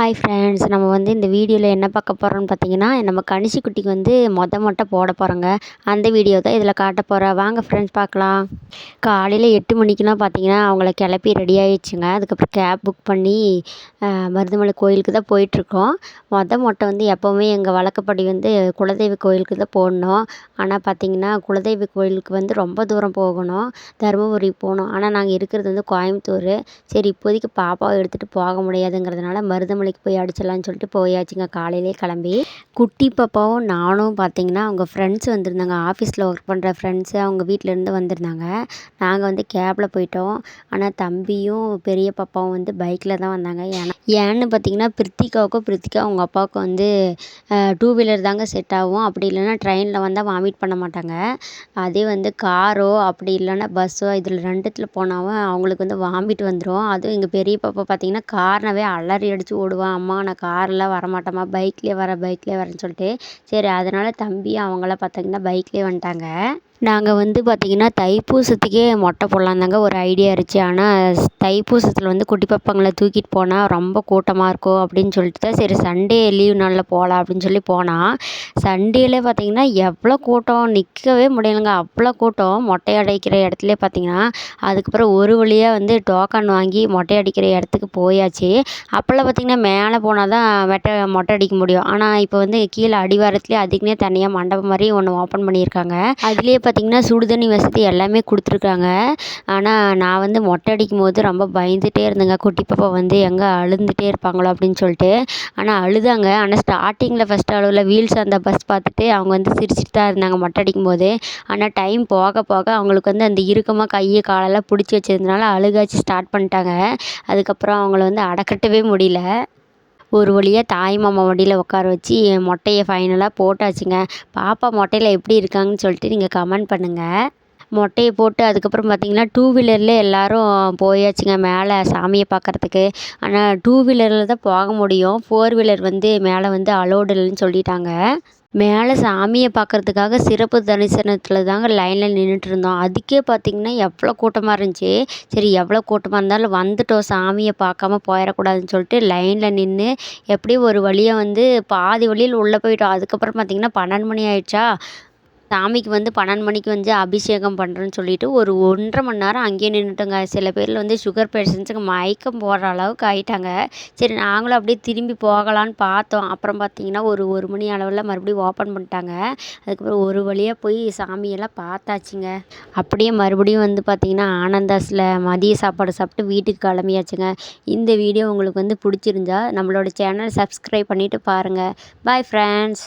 Hi friends நம்ம வந்து இந்த வீடியோவில் என்ன பார்க்க போகிறோம்னு பார்த்தீங்கன்னா நம்ம கனிஷி குட்டிக்கு வந்து மொத மொட்டை போட போகிறோங்க அந்த வீடியோ தான் இதில் காட்ட போகிறேன் வாங்க ஃப்ரெண்ட்ஸ் பார்க்கலாம். காலையில் எட்டு மணிக்கெலாம் பார்த்தீங்கன்னா அவங்கள கிளப்பி ரெடி ஆகிடுச்சுங்க அதுக்கப்புறம் கேப் புக் பண்ணி மருதமலை கோயிலுக்கு தான் போயிட்டுருக்கோம். மொத மொட்டை வந்து எப்போவுமே எங்கள் வழக்கப்படி வந்து குலதெய்வ கோயிலுக்கு தான் போடணும். ஆனால் பார்த்தீங்கன்னா குலதெய்வ கோயிலுக்கு வந்து ரொம்ப தூரம் போகணும். தருமபுரி போகணும். ஆனால் நாங்கள் இருக்கிறது வந்து கோயம்புத்தூர். சரி இப்போதைக்கு பாப்பாவை எடுத்துகிட்டு போக முடியாதுங்கிறதுனால மருதமலை மணிக்கு போய் அடிச்சிடலான்னு சொல்லிட்டு போயாச்சுங்க. காலையிலே கிளம்பி குட்டி பாப்பாவும் நானும் பார்த்தீங்கன்னா அவங்க ஃப்ரெண்ட்ஸ் வந்திருந்தாங்க. ஆஃபீஸில் ஒர்க் பண்ணுற ஃப்ரெண்ட்ஸு அவங்க வீட்டிலேருந்து வந்திருந்தாங்க. நாங்கள் வந்து கேபில் போயிட்டோம். ஆனால் தம்பியும் பெரிய பாப்பாவும் வந்து பைக்கில் தான் வந்தாங்க. ஏன்னா ஏன்னு பார்த்தீங்கன்னா பிரித்திகாவுக்கும் பிரித்திகா அவங்க அப்பாவுக்கும் வந்து டூ வீலர் தாங்க செட் ஆகும். அப்படி இல்லைன்னா ட்ரெயினில் வந்தால் வாமிட் பண்ண மாட்டாங்க. அதே வந்து காரோ அப்படி இல்லைன்னா பஸ்ஸோ இதில் ரெண்டுத்தில் போனாவும் அவங்களுக்கு வந்து வாமிட் வந்துடும் அதுவும் எங்கள் பெரிய பாப்பா பார்த்தீங்கன்னா கார்னாவே அலறி அடித்து போடுவான் அம்மா நான் காரில் வரமாட்டேம்மா பைக்லேயே வரேன் பைக்லேயே வரேன்னு சொல்லிட்டு. சரி அதனால் தம்பி அவங்களாம் பார்த்தீங்கன்னா பைக்லேயே வந்துட்டாங்க. நாங்கள் வந்து பார்த்திங்கன்னா தைப்பூசத்துக்கே மொட்டை போடலாந்தாங்க ஒரு ஐடியா இருந்துச்சு. ஆனால் தைப்பூசத்தில் வந்து குட்டி பாப்பாங்களை தூக்கிட்டு போனால் ரொம்ப கூட்டமாக இருக்கும் அப்படின்னு சொல்லிட்டு தான் சரி சண்டே லீவ் நாளில் போகலாம் அப்படின்னு சொல்லி போனால் சண்டேல பார்த்திங்கன்னா எவ்வளோ கூட்டம்? நிற்கவே முடியலைங்க. அவ்வளோ கூட்டம். மொட்டை அடிக்கிற இடத்துல பார்த்திங்கன்னா அதுக்கப்புறம் ஒரு வழியாக வந்து டோக்கன் வாங்கி மொட்டை அடிக்கிற இடத்துக்கு போயாச்சு. அப்போல்லாம் பார்த்திங்கன்னா மேலே போனால் தான் வெட்ட மொட்டை அடிக்க முடியும். ஆனால் இப்போ வந்து கீழே அடிவாரத்துலேயே அதுக்குன்னே தனியாக மண்டபம் மாதிரி ஒன்று ஓப்பன் பண்ணியிருக்காங்க. அதுலேயே பார்த்திங்கன்னா சுடுதண்ணி வசதி எல்லாமே கொடுத்துருக்காங்க. ஆனால் நான் வந்து மொட்டை அடிக்கும் போது ரொம்ப பயந்துகிட்டே இருந்தேங்க. குட்டி பாப்பா வந்து எங்கே அழுந்துகிட்டே இருப்பாங்களோ அப்படின்னு சொல்லிட்டு. ஆனால் அழுதாங்க. ஆனால் ஸ்டார்டிங்கில் ஃபஸ்ட்டு அளவில் வீல்ஸ் அந்த பஸ் பார்த்துட்டு அவங்க வந்து சிரிச்சிட்டு தான் இருந்தாங்க மொட்டை அடிக்கும் போது ஆனால் டைம் போக போக அவங்களுக்கு வந்து அந்த இறுக்கமாக கையை காலெல்லாம் பிடிச்சி வச்சதுனால அழுகாச்சு ஸ்டார்ட் பண்ணிட்டாங்க. அதுக்கப்புறம் அவங்கள வந்து அடக்கட்டவே முடியல. ஒரு வழியாக தாய் மாமா மடியில் உட்கார வச்சு என் மொட்டையை ஃபைனலாக போட்டாச்சுங்க. பாப்பா மொட்டையில் எப்படி இருக்காங்கன்னு சொல்லிட்டு நீங்கள் கமெண்ட் பண்ணுங்கள் மொட்டையை போட்டு அதுக்கப்புறம் பார்த்திங்கன்னா டூ வீலரில் எல்லோரும் போயாச்சுங்க மேலே சாமியை பார்க்குறதுக்கு. ஆனால் டூ வீலரில் தான் போக முடியும். ஃபோர் வீலர் வந்து மேலே வந்து அலோடு இல்லைன்னு சொல்லிட்டாங்க. மேலே சாமியை பார்க்கறதுக்காக சிறப்பு தரிசனத்தில் தாங்க லைனில் நின்றுட்டு இருந்தோம். அதுக்கே பார்த்திங்கன்னா எவ்வளோ கூட்டமாக இருந்துச்சு. சரி எவ்வளோ கூட்டமாக இருந்தாலும் வந்துட்டோம். சாமியை பார்க்காம போயிடக்கூடாதுன்னு சொல்லிட்டு லைனில் நின்று எப்படியும் ஒரு வழியாக வந்து பாதி வழியில் உள்ளே போயிட்டோம். அதுக்கப்புறம் பார்த்திங்கன்னா பன்னெண்டு மணி ஆயிடுச்சா? சாமிக்கு வந்து பன்னெண்டு மணிக்கு வந்து அபிஷேகம் பண்ணுறேன்னு சொல்லிட்டு ஒரு ஒன்றரை மணி நேரம் அங்கேயே நின்றுட்டோங்க சில பேரில் வந்து சுகர் பேஷண்ட்ஸுக்கு மயக்கம் போடுற அளவுக்கு ஆகிட்டாங்க சரி நாங்களும் அப்படியே திரும்பி போகலான்னு பார்த்தோம். அப்புறம் பார்த்தீங்கன்னா ஒரு ஒரு மணி அளவில் மறுபடியும் ஓப்பன் பண்ணிட்டாங்க. அதுக்கப்புறம் ஒரு வழியாக போய் சாமியெல்லாம் பார்த்தாச்சுங்க. அப்படியே மறுபடியும் வந்து பார்த்திங்கன்னா ஆனந்தாஸில் மதிய சாப்பாடு சாப்பிட்டு வீட்டுக்கு கிளம்பியாச்சுங்க. இந்த வீடியோ உங்களுக்கு வந்து பிடிச்சிருந்தா நம்மளோட சேனல் சப்ஸ்கிரைப் பண்ணிவிட்டு பாருங்கள் பாய் ஃப்ரெண்ட்ஸ்